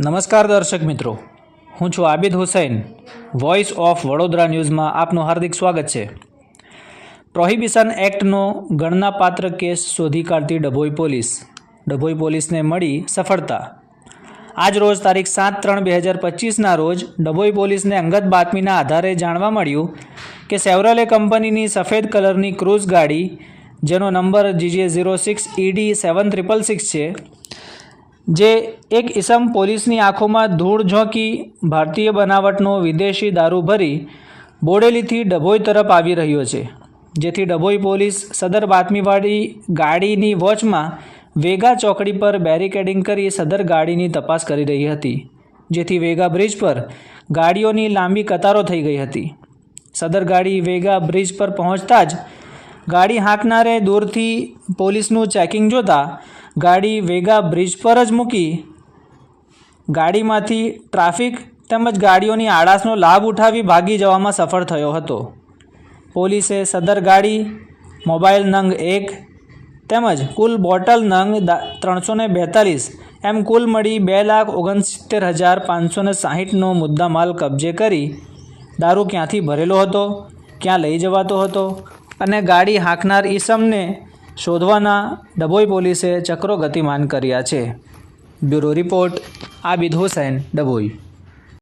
નમસ્કાર દર્શક મિત્રો. હું છું આબિદ હુસૈન વોઇસ ઓફ વડોદરા ન્યૂઝમાં આપનું હાર્દિક સ્વાગત છે. પ્રોહિબિશન એક્ટનો ગણનાપાત્ર કેસ શોધી કાઢતી ડભોઈ પોલીસ. ડભોઈ પોલીસને મળી સફળતા. આજ રોજ તારીખ સાત ત્રણ બે હજાર પચીસના રોજ ડભોઈ પોલીસને અંગત બાતમીના આધારે જાણવા મળ્યું કે સેવરલે કંપનીની સફેદ કલરની ક્રૂઝ ગાડી, જેનો number GJ zero six ED seven triple six છે જે એક ઇસમ પોલીસની આંખોમાં ધૂળ ઝોંકી ભારતીય બનાવટનો વિદેશી દારૂ ભરી બોડેલીથી ડભોઈ તરફ આવી રહ્યો છે. જેથી ડભોઈ પોલીસ સદર બાતમીવાળી ગાડીની વોચમાં વેગા ચોકડી પર બેરિકેડિંગ કરી સદર ગાડીની તપાસ કરી રહી હતી. જેથી વેગા બ્રિજ પર ગાડીઓની લાંબી કતારો થઈ ગઈ હતી. સદર ગાડી વેગા બ્રિજ પર પહોંચતા જ ગાડી હાંકનારે દૂરથી પોલીસનું ચેકિંગ જોતા ગાડી વેગા બ્રિજ પર જ મૂકી. ગાડીમાંથી ટ્રાફિક તેમજ ગાડીઓની આળસનો લાભ ઉઠાવી ભાગી જવામાં સફળ થયો હતો. પોલીસે સદર ગાડી, મોબાઈલ નંગ એક તેમજ કુલ બોટલ નંગ ત્રણસો ને બેતાલીસ એમ કુલ મળી બે લાખ ઓગણસિત્તેર હજાર પાંચસો ને સાહીઠનો મુદ્દામાલ કબજે કરી દારૂ ક્યાંથી ભરેલો હતો, ક્યાં લઈ જવાતો હતો અને ગાડી હાંકનાર ઈસમને શોધવાના ડભોઈ પોલીસે ચક્રો ગતિમાન કર્યા છે. Bureau report Abid Hussain Dabhoi.